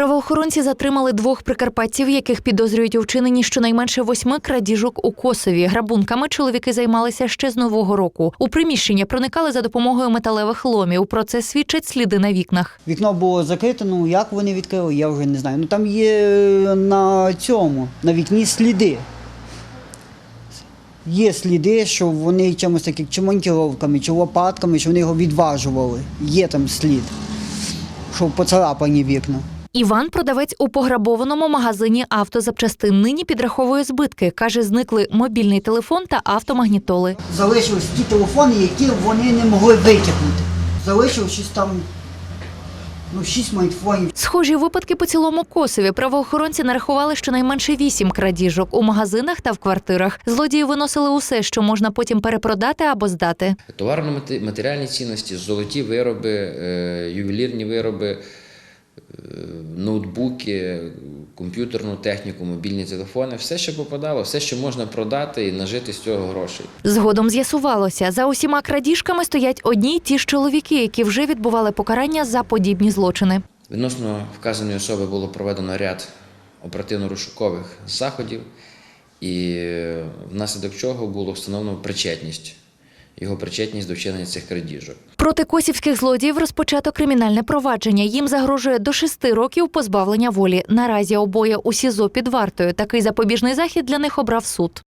Правоохоронці затримали двох прикарпатців, яких підозрюють у вчиненні щонайменше восьми крадіжок у Косові. Грабунками чоловіки займалися ще з нового року. У приміщення проникали за допомогою металевих ломів. Про це свідчать сліди на вікнах. Вікно було закрите, ну як вони відкрили, я вже не знаю. Ну там є е, на цьому, на вікні сліди. Є сліди, що вони чимось таким чи монтіровками, чи лопатками, що вони його відважували. Є там слід, що поцарапані вікна. Іван, продавець у пограбованому магазині автозапчастин, нині підраховує збитки. каже, зникли мобільний телефон та автомагнітоли. Залишились ті телефони, які вони не могли витягнути. Залишилось щось там, ну, шість смартфонів. Схожі випадки по цілому Косові. Правоохоронці нарахували щонайменше вісім крадіжок у магазинах та в квартирах. Злодії виносили усе, що можна потім перепродати або здати. Товарно-матеріальні цінності, золоті вироби, е, ювелірні вироби, е, ноутбуки, комп'ютерну техніку, мобільні телефони, все, що попадало, все, що можна продати і нажити з цього грошей. Згодом з'ясувалося, за усіма крадіжками стоять одні й ті ж чоловіки, які вже відбували покарання за подібні злочини. Відносно вказаної особи було проведено ряд оперативно-розшукових заходів, і е, внаслідок чого було встановлено причетність, його причетність до вчинення цих крадіжок. Проти косівських злодіїв розпочато кримінальне провадження. Їм загрожує до шести років позбавлення волі. Наразі обоє у СІЗО під вартою. Такий запобіжний захід для них обрав суд.